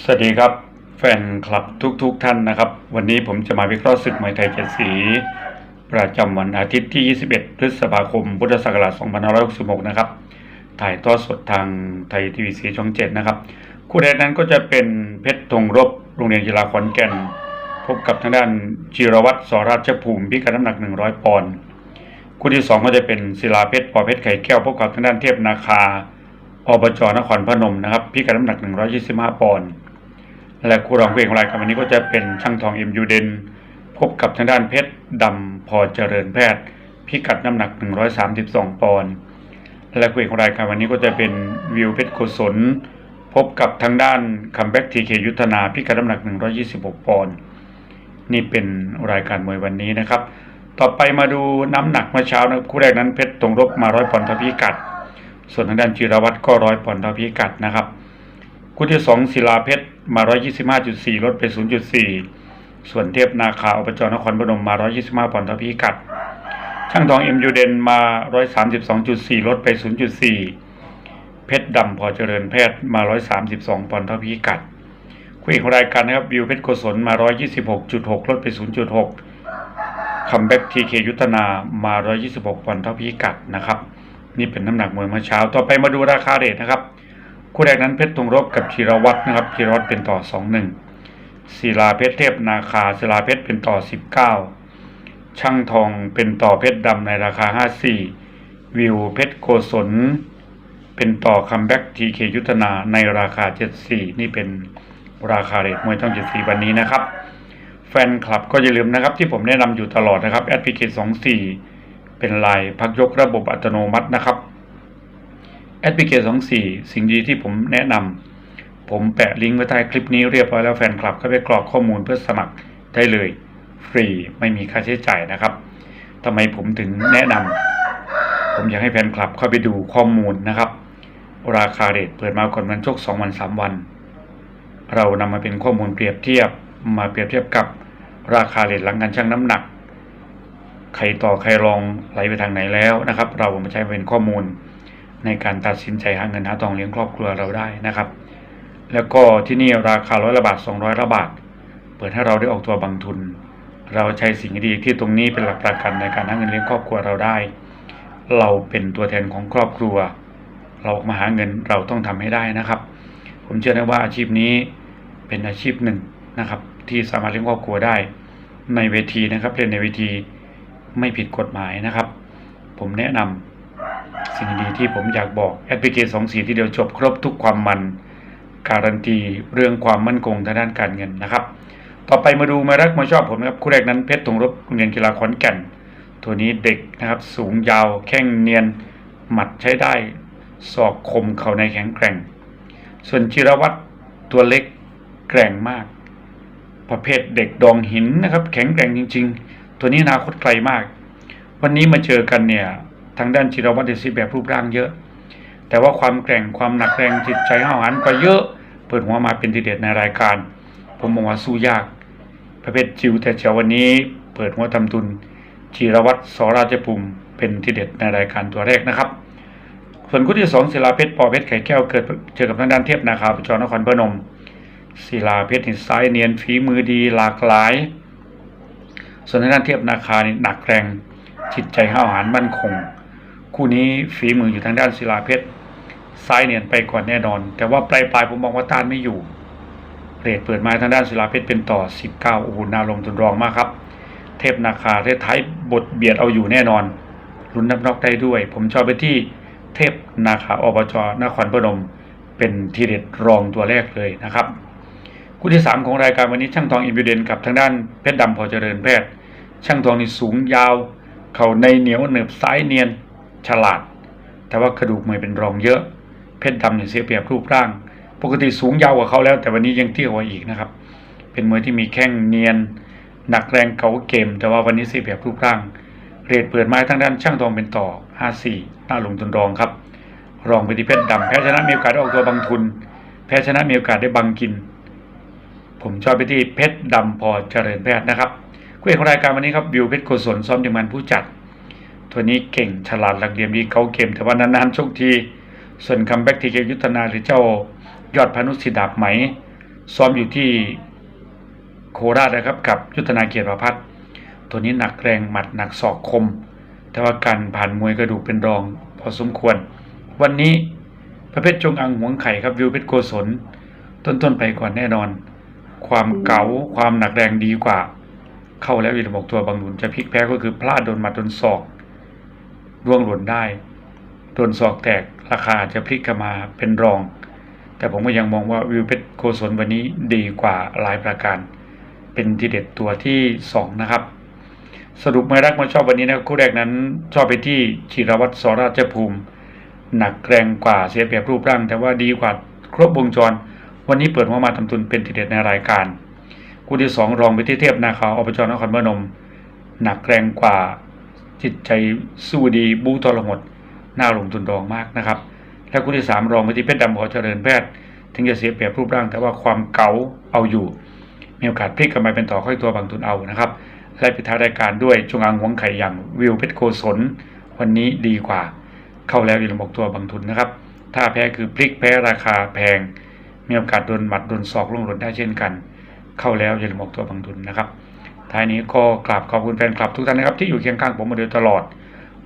สวัสดีครับแฟนคลับทุกๆทท่านนะครับ วันนี้ผมจะมาวิเคราะห์ศึกมวยไทยเจ็ดสี ประจำวันอาทิตย์ที่ 21 พฤษภาคม พุทธศักราช2566 นะครับ ถ่ายทอดสดทางไทยทีวีสีช่อง 7 นะครับ คู่แรกนั้นก็จะเป็นเพชรธงรบโรงเรียนกีฬาขอนแก่น พบกับทางด้านจิรวัตรสราชภูมิพิกัดน้ำหนัก 100 ปอนด์คู่ที่ 2 ก็จะเป็นศิลาเพชรปอเพชรไข่แก้วพบกับทางด้านเทพนาคาอบจนครพนมนะครับพิกัดน้ำหนัก 125 ปอนด์ และคู่รองคู่เอกของรายการวันนี้ก็จะเป็นช่างทองเอ็มยูเดนพบกับทางด้านเพชรดำพอเจริญแพทย์ พิกัดน้ำหนัก 132 ปอนด์และคู่เอกของรายการวันนี้ก็จะเป็นวิวเพชรโกศลพบกับทางด้านคัมแบ็กทีเคยุทธนาพิกัดน้ำหนัก 126 ปอนด์นี่เป็นรายการมวยวันนี้นะครับ ต่อไปมาดูน้ำหนักเมื่อเช้านะครับคู่แรกนั้นเพชรตรงรบมาร้อยปอนด์ทพิกัด ส่วนทางด้านจิรวัตรก็ร้อยปอนด์ทพิกัดนะครับคู่ที่สองศิลาเพชร มา 125.4 ลดไป 0.4 ส่วนเทพนาคาอบจนครพนมมา 125ปอนด์ท่าพิกัด ช่างทองเอ็มยูเดนมา 132.4 ลดไป 0.4 เพชรดำพอเจริญแพทย์มา 132ปอนด์ท่าพิกัดคู่เอกของรายการนะครับวิวเพชรโกศลมา 126.6 ลดไป 0.6 คัมแบ็กทีเคยุทธนามา 126ปอนด์เท่าพิกัดนะครับ นี่เป็นน้ำหนักมวยเมื่อเช้า ต่อไปมาดูราคาเรทนะครับ คู่แรกนั้นเพชรธงรบกับธีรวัตรนะครับธีรวัตรเป็นต่อ21ศิลาเพชรเทพนาคาศิลาเพชรเป็นต่อ19ช่างทองเป็นต่อเพชรดำในราคา54วิวเพชรโกศลเป็นต่อคัมแบ็กทีเคยุทธนาในราคา74นี่เป็นราคาเรทมวยช่อง74วันนี้นะครับ แฟนคลับก็อย่าลืมนะครับที่ผมแนะนำอยู่ตลอดนะครับแอดพลิเคชัน24เป็นลายพักยกระบบอัตโนมัตินะครับ แอดพลิเคชัน24สิ่งดีที่ผมแนะนำผมแปะลิงก์ไว้ใต้คลิปนี้เรียบร้อยแล้วแฟนคลับก็ไปกรอกข้อมูลเพื่อสมัครได้เลย ฟรีไม่มีค่าใช้จ่ายนะครับทำไมผมถึงแนะนำผมอยากให้แฟนคลับเข้าไปดูข้อมูลนะครับ ราคาเรทเปิดมาก่อนวันโชค2วัน3วัน เรานำมาเป็นข้อมูลเปรียบเทียบมาเปรียบเทียบกับราคาเรทหลังการชั่งน้ำหนัก ใครต่อใครรองไหลไปทางไหนแล้วนะครับ เรามาใช้เป็นข้อมูล ในการตัดสินใจหาเงินหาทองเลี้ยงครอบครัวเราได้นะครับ แล้วก็ที่นี่ราคาร้อยละบาทสองร้อยละบาท เปิดให้เราได้ออกตัวบางทุน เราใช้สิ่งดีที่ตรงนี้เป็นหลักประกันในการหาเงินเลี้ยงครอบครัวเราได้ เราเป็นตัวแทนของครอบครัว เรามาหาเงินเราต้องทำให้ได้นะครับ ผมเชื่อนะว่าอาชีพนี้เป็นอาชีพหนึ่งนะครับ ที่สามารถเลี้ยงครอบครัวได้ ในเวทีนะครับเล่นในเวทีไม่ผิดกฎหมายนะครับ ผมแนะนำ สิ่งดีที่ผมอยากบอกแอปพลิเคชันสองสีที่เดียวจบครบทุกความมัน การันตีเรื่องความมั่นคงทางด้านการเงินนะครับ ต่อไปมาดูมารักมาชอบผมนะครับคู่แรกนั้นเพชรตรงรบโรงเรียนกีฬาขอนแก่น ตัวนี้เด็กนะครับสูงยาวแข้งเนียน หมัดใช้ได้ศอกคมเข่าในแข็งแกร่ง ส่วนจิรวัตรตัวเล็กแกร่งมาก ประเภทเด็กดองหินนะครับ แข็งแกร่งจริง ๆ ตัวนี้อนาคตไกลมาก วันนี้มาเจอกันเนี่ย ทางด้านจิรวัตรเดซีแบบรูปร่างเยอะ แต่ว่าความแกร่งความหนักแรงจิตใจห้าวหาญก็เยอะ เปิดหัวมาเป็นทีเด็ดในรายการ ผมมองว่าสู้ยาก ประเภทจิวแต่เช้าวันนี้ เปิดหัวทำทุนจิรวัตรสราชภูมิเป็นทีเด็ดในรายการตัวแรกนะครับ ส่วนคู่ที่สองศิลาเพชรปอเพชรไข่แก้วเกิดเจอกับทางด้านเทพนาคาปจนครพนมศิลาเพชรนี่ซ้ายเนียนฝีมือดีหลากหลาย ส่วนทางด้านเทพนาคานี่หนักแรงจิตใจห้าวหาญมั่นคง คู่นี้ฝีมืออยู่ทางด้านศิลาเพชรซ้ายเนียนไปก่อนแน่นอน แต่ว่าปลายปลายผมมองว่าต้านไม่อยู่เรทเปิดมาทางด้านศิลาเพชรเป็นต่อ 19โอ้โหน่าลงทุนรองมากครับ เทพนาคาเทพไทยบทเบียดเอาอยู่แน่นอนลุ้นนับนอกได้ด้วย ผมชอบไปที่เทพนาคาอบจนครพนม เป็นทีเด็ดรองตัวแรกเลยนะครับคู่ที่ 3 ของรายการวันนี้ช่างทองอินวิเดนกับทางด้านเพชรดำพอเจริญแพทย์ ช่างทองนี่สูงยาว เข่าในเหนียวเหนืบซ้ายเนียน ฉลาด แต่ว่ากระดูกมวยเป็นรองเยอะ เพชรดำเนี่ยเสียเปรียบรูปร่าง ปกติสูงยาวกว่าเขาแล้ว แต่วันนี้ยังเตี้ยกว่าอีกนะครับ เป็นมวยที่มีแข้งเนียน หนักแรงเก่าเกม แต่ว่าวันนี้เสียเปรียบรูปร่าง เรทเปิดไม้ทางด้านช่างทองเป็นต่อ 54 หน้าลงทุนรองครับ รองไปที่เพชรดำแพ้ชนะมีโอกาสได้ออกตัวบางทุน แพ้ชนะมีโอกาสได้บังกิน ผมชอบไปที่เพชรดำพอเจริญแพทย์นะครับคู่เอกของรายการวันนี้ครับวิวเพชรโกศลซ้อมทีมงานผู้จัด ตัวนี้เก่งฉลาดหลักเหลี่ยมดีเขาเกมแต่ว่านานๆโชคที ส่วนคัมแบ็กทีเกยุทธนาหรือเจ้ายอดพานุสิดาบไหม ซ้อมอยู่ที่โคราชนะครับกับยุทธนาเกียรติประพัฒน์ตัวนี้หนักแรงหมัดหนักศอกคม แต่ว่าการผ่านมวยกระดูกเป็นรอง พอสมควร วันนี้ประเภทจงอังหวงไข่ครับวิวเพชรโกศล ต้นๆไปก่อนแน่นอน ความเก๋าความหนักแรงดีกว่า เข้าแล้ววีรบกตัวบางหนุนจะพลิกแพ้ก็คือพลาดโดนหมัดโดนศอก ร่วงหล่นได้โดนศอกแตกราคาจะพลิกกลับมาเป็นรอง แต่ผมก็ยังมองว่าวิวเพชรโกศลวันนี้ดีกว่าหลายประการ เป็นทีเด็ดตัวที่สองนะครับ สรุปไม่รักมาชอบวันนี้นะคู่แรกนั้น ชอบไปที่ชิรวัตรสราชภูมิ หนักแรงกว่าเสียเปรียบรูปร่าง แต่ว่าดีกว่าครบวงจร วันนี้เปิดหัวมาทำทุนเป็นทีเด็ดในรายการคู่ที่สองรองไปที่เทพนาคาอบจนครพนมหนักแรงกว่า จิตใจสู้ดีบูทรหดน่าลงทุนรองมากนะครับ และคู่ที่สามรองไปที่เพชรดำขอเจริญแพทย์ ถึงจะเสียเปรียบรูปร่าง แต่ว่าความเก๋าเอาอยู่ มีโอกาสพลิกกลับมาเป็นต่อค่อยตัวบางทุนเอานะครับ และปิดท้ายรายการด้วยจงอางหวงไข่อย่างวิวเพชรโกศลวันนี้ดีกว่า เข้าแล้วอย่าลืมบอกตัวบางทุนนะครับ ถ้าแพ้คือพลิกแพ้ราคาแพง มีโอกาสโดนหมัดโดนศอกลงหล่นได้เช่นกัน เข้าแล้วอย่าลืมบอกตัวบางทุนนะครับ ท้ายนี้ก็กราบขอบคุณแฟนคลับทุกท่านนะครับที่อยู่เคียงข้างผมมาโดยตลอด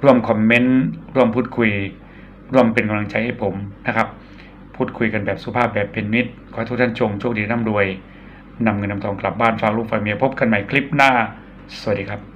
ร่วมคอมเมนต์ร่วมพูดคุย ร่วมเป็นกำลังใจให้ผมนะครับ พูดคุยกันแบบสุภาพแบบเป็นมิตร ขอทุกท่านชมโชคดีร่ำรวยนำเงินนำทองกลับบ้านฝากลูกฝากเมียพบกันใหม่คลิปหน้า สวัสดีครับ